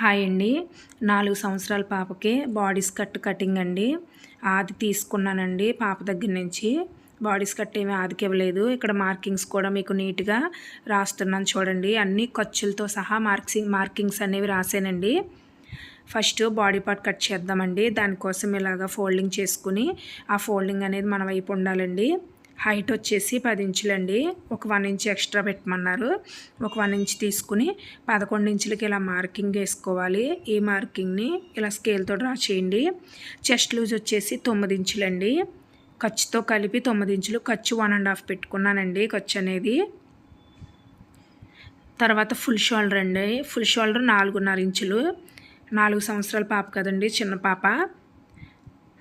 Hi అండి. నాలుగు సంవత్సరాల పాపకి బాడీ స్కర్ట్ కటింగ్ అండి. ఆది తీసుకున్నానండి పాప దగ్గర నుంచి. బాడీ స్కర్ట్ ఏమీ ఆదికి ఇవ్వలేదు. ఇక్కడ మార్కింగ్స్ కూడా మీకు నీట్గా రాస్తున్నాను చూడండి. అన్ని ఖర్చులతో సహా మార్క్సింగ్ మార్కింగ్స్ అనేవి రాసానండి. ఫస్ట్ బాడీ పార్ట్ కట్ చేద్దామండి. దానికోసం ఇలాగా ఫోల్డింగ్ చేసుకుని ఆ ఫోల్డింగ్ అనేది మన వైపు ఉండాలండి. హైట్ వచ్చేసి పది ఇంచులండి ఒక వన్ ఇంచ్ ఎక్స్ట్రా పెట్టమన్నారు. ఒక వన్ ఇంచ్ తీసుకుని పదకొండు ఇంచులకి ఇలా మార్కింగ్ వేసుకోవాలి. ఈ మార్కింగ్ని ఇలా స్కేల్తో డ్రా చేయండి. చెస్ట్ లూజ్ వచ్చేసి తొమ్మిది ఇంచులండి ఖర్చుతో కలిపి తొమ్మిది ఇంచులు ఖర్చు వన్ అండ్ హాఫ్ పెట్టుకున్నానండి ఖర్చు అనేది. తర్వాత ఫుల్ షోల్డర్ అండి. ఫుల్ షోల్డర్ నాలుగున్నర ఇంచులు. నాలుగు సంవత్సరాల పాప కదండి చిన్న పాప.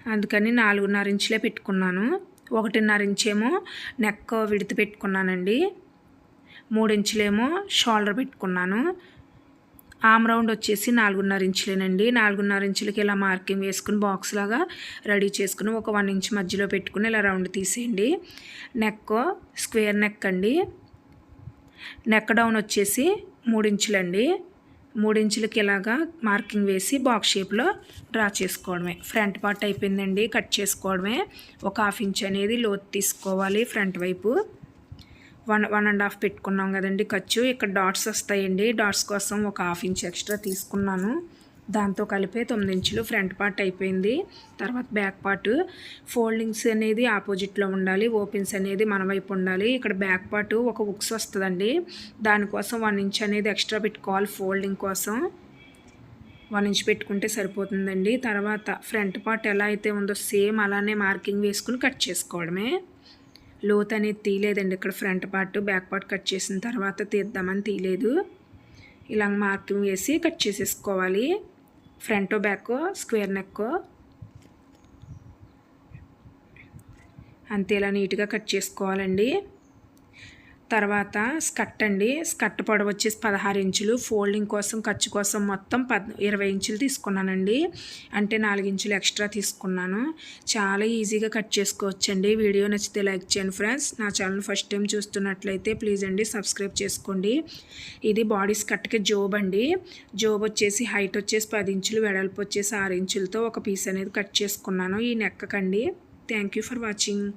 అందుకని నాలుగున్నర ఇంచులే పెట్టుకున్నాను. ఒకటిన్నర ఇంచేమో నెక్ విడితి పెట్టుకున్నానండి మూడు ఇంచులేమో షోల్డర్ పెట్టుకున్నాను. ఆమ్ రౌండ్ వచ్చేసి నాలుగున్నర ఇంచులేనండి నాలుగున్నర ఇంచులకి ఇలా మార్కింగ్ వేసుకుని బాక్స్ లాగా రెడీ చేసుకుని ఒక వన్ ఇంచ్ మధ్యలో పెట్టుకుని ఇలా రౌండ్ తీసేయండి. నెక్ స్క్వేర్ నెక్ అండి. నెక్ డౌన్ వచ్చేసి మూడు ఇంచులండి మూడించులకి ఇలాగా మార్కింగ్ వేసి బాక్స్ షేప్లో డ్రా చేసుకోవడమే. ఫ్రంట్ పార్ట్ అయిపోయిందండి. కట్ చేసుకోవడమే. ఒక హాఫ్ ఇంచ్ అనేది లోతు తీసుకోవాలి ఫ్రంట్ వైపు. వన్ వన్ అండ్ హాఫ్ పెట్టుకున్నాం కదండి ఖర్చు. ఇక్కడ డాట్స్ వస్తాయండి. డాట్స్ కోసం ఒక హాఫ్ ఇంచ్ ఎక్స్ట్రా తీసుకున్నాను. దాంతో కలిపే తొమ్మిది ఇంచులు ఫ్రంట్ పార్ట్ అయిపోయింది. తర్వాత బ్యాక్ పార్ట్ ఫోల్డింగ్స్ అనేది ఆపోజిట్లో ఉండాలి. ఓపెన్స్ అనేది మన వైపు ఉండాలి. ఇక్కడ బ్యాక్ పార్ట్ ఒక ఉక్స్ వస్తుందండి. దానికోసం వన్ ఇంచ్ అనేది ఎక్స్ట్రా పెట్టుకోవాలి ఫోల్డింగ్ కోసం. వన్ ఇంచ్ పెట్టుకుంటే సరిపోతుందండి. తర్వాత ఫ్రంట్ పార్ట్ ఎలా అయితే ఉందో సేమ్ అలానే మార్కింగ్ వేసుకుని కట్ చేసుకోవడమే. లోత్ అనేది తీయలేదండి ఇక్కడ front part. Back part cut చేసిన తర్వాత తీద్దామని తీయలేదు. ఇలా మార్కింగ్ వేసి కట్ చేసేసుకోవాలి. Front back square neck. అంతే ఇలా నీట్గా కట్ చేసుకోవాలండి. తర్వాత స్కర్ట్ అండి. స్కర్ట్ పొడవు వచ్చేసి పదహారు ఇంచులు. ఫోల్డింగ్ కోసం ఖర్చు కోసం మొత్తం పద్ ఇరవై ఇంచులు తీసుకున్నానండి. అంటే నాలుగు ఇంచులు ఎక్స్ట్రా తీసుకున్నాను. చాలా ఈజీగా కట్ చేసుకోవచ్చండి. వీడియో నచ్చితే లైక్ చేయండి ఫ్రెండ్స్. నా ఛానల్ ఫస్ట్ టైం చూస్తున్నట్లయితే ప్లీజ్ అండి సబ్స్క్రైబ్ చేసుకోండి. ఇది బాడీ స్కర్ట్కి జోబ్ అండి. జోబ్ వచ్చేసి హైట్ వచ్చేసి పది ఇంచులు వెడల్పు వచ్చేసి ఆరు ఇంచులతో ఒక పీస్ అనేది కట్ చేసుకున్నాను. ఈ నెక్కకండి. Thank you for watching.